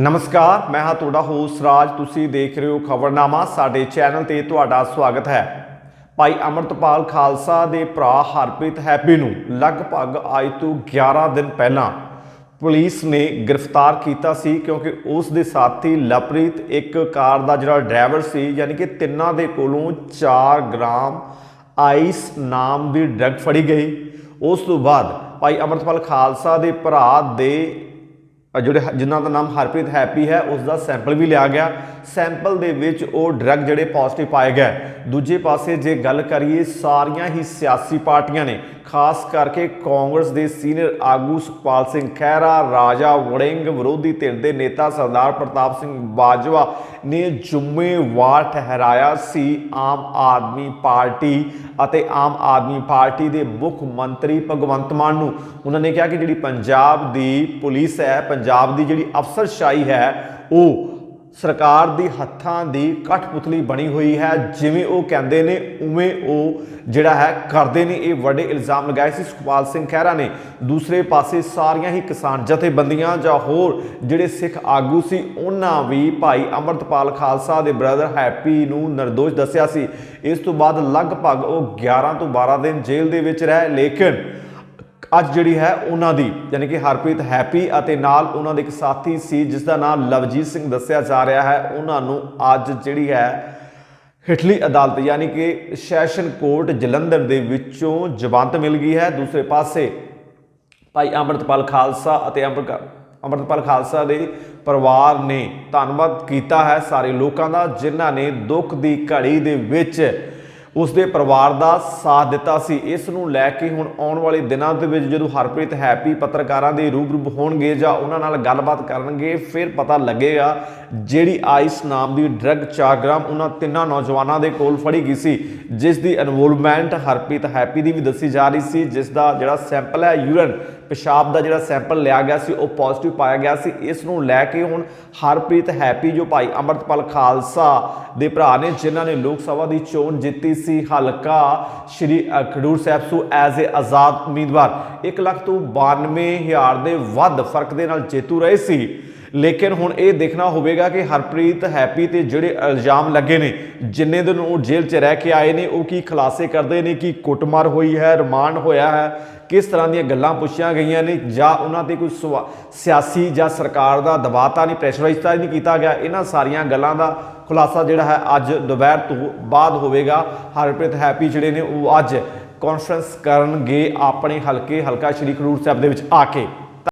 ਨਮਸਕਾਰ, ਮੈਂ ਹਾਂ ਤੁਹਾਡਾ ਹੋਸਟ ਰਾਜ। ਤੁਸੀਂ ਦੇਖ ਰਹੇ ਹੋ ਖਬਰਨਾਮਾ। ਸਾਡੇ ਚੈਨਲ ਤੇ ਤੁਹਾਡਾ ਸਵਾਗਤ ਹੈ। ਭਾਈ ਅਮਰਤਪਾਲ ਖਾਲਸਾ ਦੇ ਭਰਾ ਹਰਪ੍ਰੀਤ ਹੈਪੀ ਨੂੰ ਲਗਭਗ ਅੱਜ ਤੋਂ 11 ਦਿਨ ਪਹਿਲਾਂ ਪੁਲਿਸ ਨੇ ਗ੍ਰਿਫਤਾਰ ਕੀਤਾ ਸੀ ਕਿਉਂਕਿ ਉਸ ਦੇ ਸਾਥੀ ਲਪ੍ਰੀਤ ਇੱਕ ਕਾਰ ਦਾ ਜਿਹੜਾ ਡਰਾਈਵਰ ਸੀ, ਯਾਨੀ ਕਿ ਤਿੰਨਾਂ ਦੇ ਕੋਲੋਂ 4 ਗ੍ਰਾਮ ਆਈਸ ਨਾਮ ਦੀ ਡਰੱਗ ਫੜੀ ਗਈ। ਉਸ ਤੋਂ ਬਾਅਦ ਭਾਈ ਅਮਰਤਪਾਲ ਖਾਲਸਾ ਦੇ ਭਰਾ ਦੇ ਜਿਹੜੇ ਜਿਨ੍ਹਾਂ ਦਾ ਨਾਮ ਹਰਪ੍ਰੀਤ ਹੈਪੀ ਹੈ ਉਸ ਦਾ ਸੈਂਪਲ ਵੀ ਲਿਆ ਗਿਆ। ਸੈਂਪਲ ਦੇ ਵਿੱਚ ਉਹ ਡਰੱਗ ਜਿਹੜੇ ਪੋਜ਼ਿਟਿਵ ਪਾਏ ਗਏ। ਦੂਜੇ ਪਾਸੇ ਜੇ ਗੱਲ ਕਰੀਏ, ਸਾਰੀਆਂ ਹੀ ਸਿਆਸੀ ਪਾਰਟੀਆਂ ਨੇ। ਖਾਸ ਕਰਕੇ ਕਾਂਗਰਸ ਦੇ ਸੀਨੀਅਰ ਆਗੂ ਸੁਖਪਾਲ ਸਿੰਘ ਖਹਿਰਾ, ਰਾਜਾ ਵੜਿੰਗ ਵਿਰੋਧੀ ਧਿਰ ਦੇ ਨੇਤਾ ਸਰਦਾਰ ਪ੍ਰਤਾਪ ਸਿੰਘ ਬਾਜਵਾ ਨੇ ਜ਼ਿੰਮੇਵਾਰ ਠਹਿਰਾਇਆ ਸੀ। ਆਮ ਆਦਮੀ ਪਾਰਟੀ ਅਤੇ ਆਮ ਆਦਮੀ ਪਾਰਟੀ ਦੇ ਮੁੱਖ ਮੰਤਰੀ ਭਗਵੰਤ ਮਾਨ ਨੂੰ ਉਹਨਾਂ ਨੇ ਕਿਹਾ ਕਿ ਜਿਹੜੀ ਪੰਜਾਬ ਦੀ ਪੁਲਿਸ ਹੈ, ਪੰਜਾਬ ਦੀ ਜਿਹੜੀ ਅਫਸਰਸ਼ਾਹੀ ਹੈ, ਉਹ ਸਰਕਾਰ ਦੀ ਹੱਥਾਂ ਦੀ ਕਠਪੁਤਲੀ ਬਣੀ ਹੋਈ ਹੈ। ਜਿਵੇਂ ਉਹ ਕਹਿੰਦੇ ਨੇ, ਉਵੇਂ ਉਹ ਜਿਹੜਾ ਹੈ, ਕਰਦੇ ਨੇ। ਇਹ ਵੱਡੇ ਇਲਜ਼ਾਮ ਲਗਾਏ ਸੀ। ਸੁਖਪਾਲ ਸਿੰਘ ਖਹਿਰਾ ਨੇ ਦੂਸਰੇ ਪਾਸੇ ਸਾਰੀਆਂ ਹੀ ਕਿਸਾਨ ਜਥੇਬੰਦੀਆਂ ਜਾਂ ਹੋਰ ਜਿਹੜੇ ਸਿੱਖ ਆਗੂ ਸੀ, ਉਹਨਾਂ ਵੀ ਭਾਈ ਅਮਰਤਪਾਲ ਖਾਲਸਾ ਦੇ ਬ੍ਰਦਰ ਹੈਪੀ ਨੂੰ ਨਿਰਦੋਸ਼ ਦੱਸਿਆ ਸੀ। ਇਸ ਤੋਂ ਬਾਅਦ ਲਗਭਗ ਉਹ 11 ਤੋਂ 12 ਦਿਨ ਜੇਲ੍ਹ ਦੇ ਵਿੱਚ ਰਹੇ। ਲੇਕਿਨ ਅੱਜ ਜਿਹੜੀ ਹੈ ਉਹਨਾਂ ਦੀ, ਯਾਨੀ ਕਿ ਹਰਪ੍ਰੀਤ ਹੈਪੀ ਅਤੇ ਨਾਲ ਉਹਨਾਂ ਦੇ ਇੱਕ ਸਾਥੀ ਸੀ, ਜਿਸ ਦਾ ਨਾਮ ਲਵਜੀਤ ਸਿੰਘ ਦੱਸਿਆ ਜਾ ਰਿਹਾ ਹੈ। ਉਹਨਾਂ ਨੂੰ ਅੱਜ ਜਿਹੜੀ ਹੈ ਹਿਟਲੀ ਅਦਾਲਤ, ਯਾਨੀ ਕਿ ਸੈਸ਼ਨ ਕੋਰਟ ਜਲੰਧਰ ਦੇ ਵਿੱਚੋਂ ਜ਼ਮਾਨਤ ਮਿਲ ਗਈ ਹੈ। ਦੂਸਰੇ ਪਾਸੇ ਭਾਈ ਅੰਮ੍ਰਿਤਪਾਲ ਖਾਲਸਾ ਅਤੇ ਅੰਮ੍ਰਿਤ ਅੰਮ੍ਰਿਤਪਾਲ ਖਾਲਸਾ ਦੇ ਪਰਿਵਾਰ ਨੇ ਧੰਨਵਾਦ ਕੀਤਾ ਹੈ ਸਾਰੇ ਲੋਕਾਂ ਦਾ, ਜਿਨ੍ਹਾਂ ਨੇ ਦੁੱਖ ਦੀ ਘੜੀ ਦੇ ਵਿੱਚ ਉਸ ਦੇ ਪਰਿਵਾਰ ਦਾ ਸਾਥ ਦਿੱਤਾ ਸੀ। ਇਸ ਨੂੰ ਲੈ ਕੇ ਹੁਣ ਆਉਣ ਵਾਲੇ ਦਿਨਾਂ ਦੇ ਵਿੱਚ ਜਦੋਂ ਹਰਪ੍ਰੀਤ ਹੈਪੀ ਪੱਤਰਕਾਰਾਂ ਦੇ ਰੂਬਰੂ ਹੋਣਗੇ ਜਾਂ ਉਹਨਾਂ ਨਾਲ ਗੱਲਬਾਤ ਕਰਨਗੇ, ਫਿਰ ਪਤਾ ਲੱਗੇਗਾ ਜਿਹੜੀ ਆਈਸ ਨਾਮ ਦੀ ਡਰੱਗ 4 ਗ੍ਰਾਮ ਉਹਨਾਂ ਤਿੰਨਾਂ ਨੌਜਵਾਨਾਂ ਦੇ ਕੋਲ ਫੜੀ ਗਈ ਸੀ, ਜਿਸ ਦੀ ਇਨਵੋਲਵਮੈਂਟ ਹਰਪ੍ਰੀਤ ਹੈਪੀ ਦੀ ਵੀ ਦੱਸੀ ਜਾ ਰਹੀ ਸੀ, ਜਿਸ ਦਾ ਜਿਹੜਾ ਸੈਂਪਲ ਹੈ ਯੂਰਨ ਪਿਸ਼ਾਬ ਦਾ ਜਿਹੜਾ ਸੈਂਪਲ ਲਿਆ ਗਿਆ ਸੀ, ਉਹ ਪੋਜ਼ਿਟਿਵ ਪਾਇਆ ਗਿਆ ਸੀ। ਇਸ ਨੂੰ ਲੈ ਕੇ ਹੁਣ ਹਰਪ੍ਰੀਤ ਹੈਪੀ, ਜੋ ਭਾਈ ਅਮਰਤਪਾਲ ਖਾਲਸਾ ਦੇ ਭਰਾ ਨੇ, ਜਿਨ੍ਹਾਂ ਨੇ ਲੋਕ ਸਭਾ ਦੀ ਚੋਣ ਜਿੱਤੀ ਸੀ, ਹਲਕਾ ਸ਼੍ਰੀ ਖਡੂਰ ਸਾਹਿਬ ਸੂ ਐਜ਼ ਏ ਆਜ਼ਾਦ ਉਮੀਦਵਾਰ। 1 ਲੱਖ ਤੋਂ 92000 ਦੇ ਵੱਧ ਫ਼ਰਕ ਦੇ ਨਾਲ ਜੇਤੂ ਰਹੇ ਸੀ। ਲੇਕਿਨ ਹੁਣ ਇਹ ਦੇਖਣਾ ਹੋਵੇਗਾ ਕਿ ਹਰਪ੍ਰੀਤ, ਹੈਪੀ ਤੇ ਜਿਹੜੇ ਇਲਜ਼ਾਮ ਲੱਗੇ ਨੇ, ਜਿੰਨੇ ਦਿਨ ਉਹ ਜੇਲ੍ਹ 'ਚ ਰਹਿ ਕੇ ਆਏ ਨੇ, ਉਹ ਕੀ ਖੁਲਾਸੇ ਕਰਦੇ ਨੇ, ਕਿ ਕੁੱਟਮਾਰ ਹੋਈ ਹੈ, ਰਿਮਾਂਡ ਹੋਇਆ ਹੈ, ਕਿਸ ਤਰ੍ਹਾਂ ਦੀਆਂ ਗੱਲਾਂ ਪੁੱਛੀਆਂ ਗਈਆਂ ਨੇ, ਜਾਂ ਉਹਨਾਂ ਤੇ ਕੋਈ ਸਵਾ- ਸਿਆਸੀ ਜਾਂ ਸਰਕਾਰ ਦਾ ਦਬਾਅ ਤਾਂ ਨਹੀਂ ਪ੍ਰੈਸ਼ਰਾਈਜ਼ ਤਾਂ ਨਹੀਂ ਕੀਤਾ ਗਿਆ, ਇਹਨਾਂ ਸਾਰੀਆਂ ਗੱਲਾਂ ਦਾ ਖੁਲਾਸਾ ਜਿਹੜਾ ਹੈ ਅੱਜ ਦੁਪਹਿਰ ਤੋਂ ਬਾਅਦ ਹੋਵੇਗਾ। ਹਰਪ੍ਰੀਤ, ਹੈਪੀ ਜਿਹੜੇ ਨੇ, ਉਹ ਅੱਜ ਕਾਨਫਰੰਸ ਕਰਨਗੇ ਆਪਣੇ ਹਲਕੇ, ਹਲਕਾ ਸ਼੍ਰੀ ਖਡੂਰ ਸਾਹਿਬ ਦੇ ਵਿੱਚ ਆ ਕੇ।